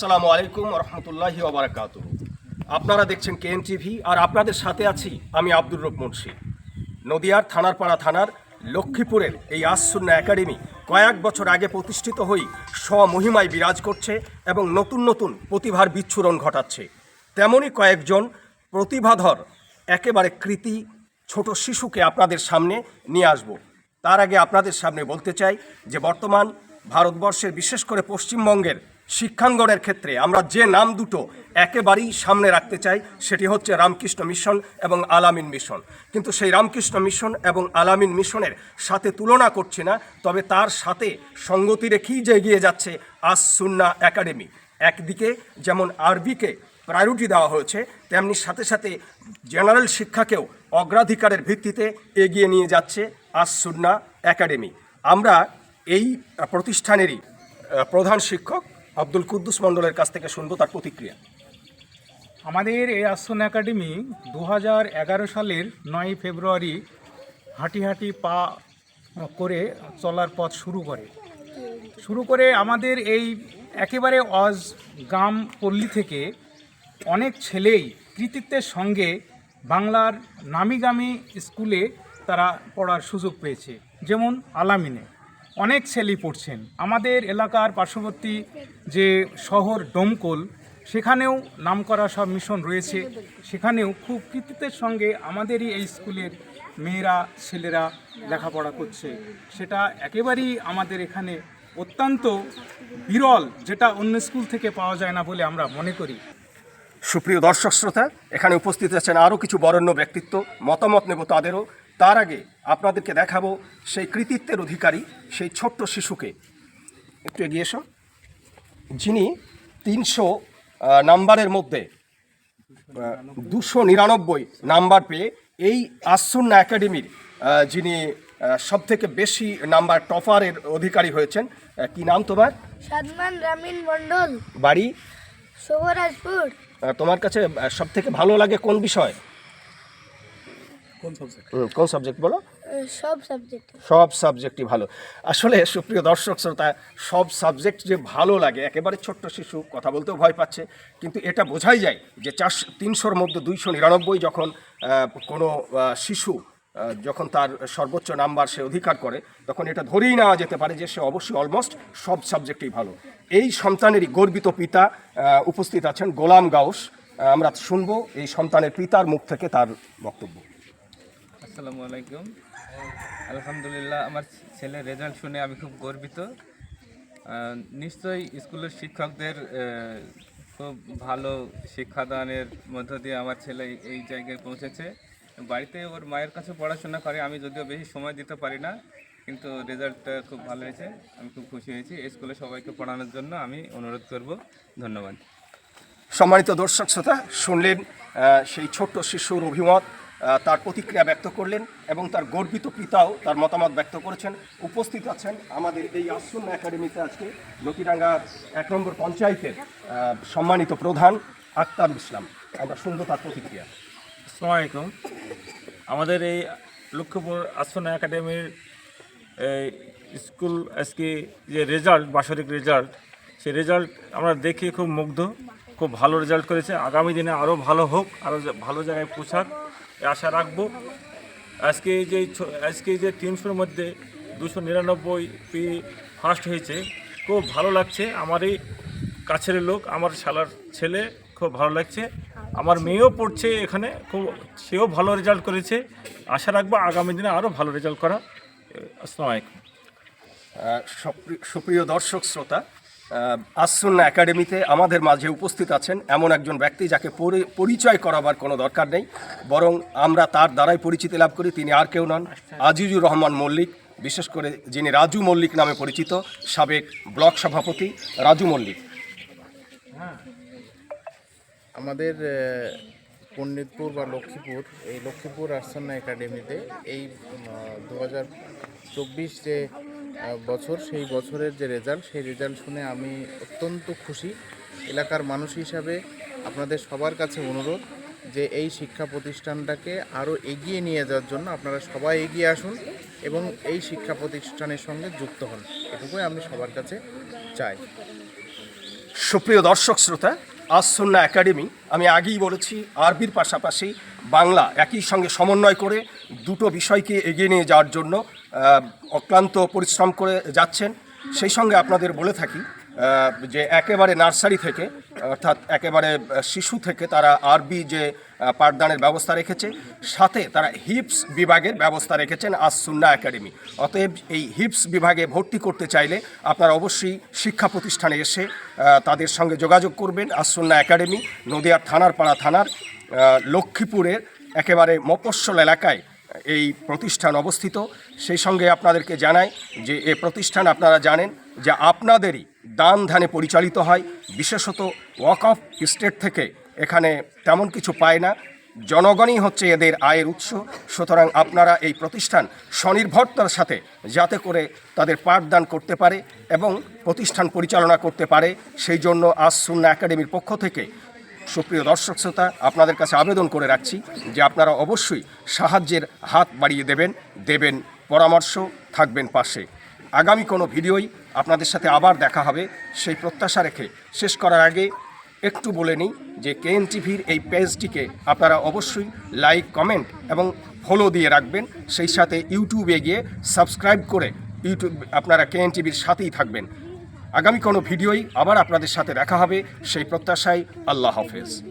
আসসালামু আলাইকুম রহমতুল্লাহি ওবরাকাত আপনারা দেখছেন কেএন টিভি আর আপনাদের সাথে আছি আমি আব্দুর রব মুন্সি। নদিয়ার থানারপাড়া থানার লক্ষ্মীপুরের এই আসুন্না একাডেমি কয়েক বছর আগে প্রতিষ্ঠিত হয়ে স্বমহিমায় বিরাজ করছে এবং নতুন নতুন প্রতিভার বিচ্ছুরণ ঘটাচ্ছে। তেমনই কয়েকজন প্রতিভাধর একেবারে কৃতি ছোট শিশুকে আপনাদের সামনে নিয়ে আসব। তার আগে আপনাদের সামনে বলতে চাই যে বর্তমান ভারতবর্ষের বিশেষ করে পশ্চিমবঙ্গের শিক্ষাঙ্গনের ক্ষেত্রে আমরা যে নাম দুটো একেবারেই সামনে রাখতে চাই, সেটি হচ্ছে রামকৃষ্ণ মিশন এবং আলামিন মিশন। কিন্তু সেই রামকৃষ্ণ মিশন এবং আলামিন মিশনের সাথে তুলনা করছি না, তবে তার সাথে সঙ্গতি রেখেই যে এগিয়ে যাচ্ছে আস সুন্না একাডেমি। একদিকে যেমন আরবিকে প্রায়োরিটি দেওয়া হয়েছে, তেমনি সাথে সাথে জেনারেল শিক্ষাকেও অগ্রাধিকারের ভিত্তিতে এগিয়ে নিয়ে যাচ্ছে আস সুন্না একাডেমি। আমরা এই প্রতিষ্ঠানেরই প্রধান শিক্ষক আব্দুল কুদ্দুস মণ্ডলের কাছ থেকে শুনব তার প্রতিক্রিয়া। আমাদের এই আসন একাডেমি দু সালের নয় ফেব্রুয়ারি হাঁটি হাঁটি পা করে চলার পথ শুরু করে। শুরু করে আমাদের এই একেবারে অজ গ্রাম পল্লী থেকে অনেক ছেলেই কৃতিত্বের সঙ্গে বাংলার নামিগামি স্কুলে তারা পড়ার সুযোগ পেয়েছে। যেমন আলামিনে। অনেক ছেলেই পড়ছেন। আমাদের এলাকার পার্শ্ববর্তী যে শহর ডোমকল, সেখানেও নামকরা সব মিশন রয়েছে। সেখানেও খুব কৃতিত্বের সঙ্গে আমাদেরই এই স্কুলের মেয়েরা, ছেলেরা লেখাপড়া করছে। সেটা একেবারেই আমাদের এখানে অত্যন্ত বিরল, যেটা অন্য স্কুল থেকে পাওয়া যায় না বলে আমরা মনে করি। সুপ্রিয় দর্শক শ্রোতা, এখানে উপস্থিত আছেন আরও কিছু বরেণ্য ব্যক্তিত্ব, মতামত নেব তাদেরও। তার আগে আপনাদেরকে দেখাবো সেই কৃতিত্বের অধিকারী সেই ছোট্ট শিশুকে। একটু এগিয়ে এসো। যিনি তিনশো নাম্বারের মধ্যে দুশো নিরানব্বই নাম্বার পেয়ে এই আসুন্না একাডেমির যিনি সব থেকে বেশি নাম্বার টপারের অধিকারী হয়েছেন কি নাম তোমার? সাদমান রামিন মণ্ডল। বাড়ি? শুভরাজপুর। তোমার কাছে সব থেকে ভালো লাগে কোন বিষয়? কোন সাবজেক্ট বলো? সব সাবজেক্ট সব সাবজেক্টই ভালো। আসলে সুপ্রিয় দর্শক শ্রোতা সব সাবজেক্ট যে ভালো লাগে একেবারে ছোট্ট শিশু কথা বলতেও ভয় পাচ্ছে কিন্তু এটা বোঝাই যায় যে চারশো তিনশোর মধ্যে দুইশো নিরানব্বই যখন কোনো শিশু যখন তার সর্বোচ্চ নাম্বার সে অধিকার করে তখন এটা ধরেই নেওয়া যেতে পারে যে সে অবশ্যই অলমোস্ট সব সাবজেক্টেই ভালো। এই সন্তানেরই গর্বিত পিতা উপস্থিত আছেন গোলাম গাউস। আমরা শুনব এই সন্তানের পিতার মুখ থেকে তার বক্তব্য। আসসালামু আলাইকুম। আলহামদুলিল্লাহ, আমার ছেলের রেজাল্ট শুনে আমি খুব গর্বিত। নিশ্চয়ই স্কুলের শিক্ষকদের খুব ভালো শিক্ষাদানের মধ্য দিয়ে আমার ছেলে এই- জায়গায় পৌঁছেছে। বাড়িতে ওর মায়ের কাছে পড়াশোনা করে, আমি যদিও বেশি সময় দিতে পারি না, কিন্তু রেজাল্টটা খুব ভালো হয়েছে, আমি খুব খুশি হয়েছি। এই স্কুলে সবাইকে পড়ানোর জন্য আমি অনুরোধ করব। ধন্যবাদ। সম্মানিত দর্শক শ্রোতা, শুনলেন সেই ছোট্ট শিশুর অভিমত। তার প্রতিক্রিয়া ব্যক্ত করলেন এবং তার গর্বিত পিতাও তার মতামত ব্যক্ত করেছেন। উপস্থিত আছেন আমাদের এই আশ্রম একাডেমিতে আজকে লতিরাঙ্গা এক নম্বর পঞ্চায়েতের সম্মানিত প্রধান আক্তার ইসলাম। আমরা শুনব তার প্রতিক্রিয়া। আসসালামু আলাইকুম। আমাদের এই লক্ষ্মীপুর আসনা একাডেমির স্কুল আজকে যে রেজাল্ট বাৎসরিক রেজাল্ট সেই রেজাল্ট আমরা দেখে খুব মুগ্ধ, খুব ভালো রেজাল্ট করেছে। আগামী দিনে আরও ভালো হোক আরও ভালো জায়গায় এই আশা রাখব। আজকে যে আজকে যে তিনশোর মধ্যে দুশো নিরানব্বই পি ফার্স্ট হয়েছে। খুব ভালো লাগছে। আমার এই কাছের লোক, আমার শালার ছেলে, খুব ভালো লাগছে। আমার মেয়েও পড়ছে এখানে, খুব সেও ভালো রেজাল্ট করেছে। আশা রাখব আগামী দিনে আরও ভালো রেজাল্ট করা। আসসালামু আলাইকুম। সুপ্রিয় দর্শক, শ্রোতা আসুন্না একাডেমিতে আমাদের মাঝে উপস্থিত আছেন এমন একজন ব্যক্তি যাকে পরি- পরিচয় করাবার কোনো দরকার নেই, বরং আমরা তার দ্বারাই পরিচিতি লাভ করি, তিনি আর কেউ নন। আজিজুর রহমান মল্লিক, বিশেষ করে যিনি রাজু মল্লিক নামে পরিচিত, সাবেক ব্লক সভাপতি রাজু মল্লিক। আমাদের পণ্ডিতপুর বা লক্ষ্মীপুর, এই লক্ষ্মীপুর আর্সান্না একাডেমিতে এই দু হাজার চব্বিশ যে বছর, সেই বছরের যে রেজাল্ট সেই রেজাল্ট শুনে আমি অত্যন্ত খুশি। এলাকার মানুষ হিসাবে আপনাদের সবার কাছে অনুরোধ যে এই শিক্ষা প্রতিষ্ঠানটাকে আরও এগিয়ে নিয়ে যাওয়ার জন্য আপনারা সবাই এগিয়ে আসুন এবং এই শিক্ষা প্রতিষ্ঠানের সঙ্গে যুক্ত হন। এটুকুই আমি সবার কাছে চাই। সুপ্রিয় দর্শক, শ্রোতা আসন্না একাডেমি, আমি আগেই বলেছি, আরবির পাশাপাশি বাংলা একই সঙ্গে সমন্বয় করে দুটো বিষয়কে এগিয়ে নিয়ে যাওয়ার জন্য অক্লান্ত পরিশ্রম করে যাচ্ছেন। সেই সঙ্গে আপনাদের বলে থাকি যে একেবারে নার্সারি থেকে, অর্থাৎ একেবারে শিশু থেকে তারা আরবি যে পাঠদানের ব্যবস্থা রেখেছে, সাথে তারা হিপস বিভাগের ব্যবস্থা রেখেছেন আসুন্না একাডেমি। অতএব এই হিপস বিভাগে ভর্তি করতে চাইলে আপনারা অবশ্যই শিক্ষা প্রতিষ্ঠানে এসে তাদের সঙ্গে যোগাযোগ করবেন। আসুন্না একাডেমি, নদিয়ার থানার পাড়া থানার লক্ষ্মীপুরের একেবারে মফস্বল এলাকায় এই প্রতিষ্ঠান অবস্থিত, সেই সঙ্গে আপনাদেরকে জানাই যে এ প্রতিষ্ঠান আপনারা জানেন যে আপনাদেরই দান ধানে পরিচালিত হয়, বিশেষত ওয়াক অফ স্টেট থেকে এখানে তেমন কিছু পায় না, জনগণই হচ্ছে এদের আয়ের উৎস, সুতরাং আপনারা এই প্রতিষ্ঠান স্বনির্ভরতার সাথে যাতে করে তাদের পাঠদান করতে পারে এবং প্রতিষ্ঠান পরিচালনা করতে পারে, সেই জন্য আজ সুন্না একাডেমির পক্ষ থেকে সুপ্রিয় দর্শক শ্রোতা, আপনাদের কাছে আবেদন করে রাখছি যে আপনারা অবশ্যই সাহায্যের হাত বাড়িয়ে দেবেন দেবেন পরামর্শ, থাকবেন পাশে। আগামী কোনো ভিডিওই আপনাদের সাথে আবার দেখা হবে। সেই প্রত্যাশা রেখে শেষ করার আগে একটু বলে নিই যে কেএন টিভির এই পেজটিকে আপনারা অবশ্যই লাইক, কমেন্ট এবং ফলো দিয়ে রাখবেন। সেই সাথে ইউটিউবে গিয়ে সাবস্ক্রাইব করে ইউটিউব আপনারা কেএন টিভির সাথেই থাকবেন। আগামী কোনো ভিডিওই আবার আপনাদের সাথে দেখা হবে। সেই প্রত্যাশায় আল্লাহ হাফেজ।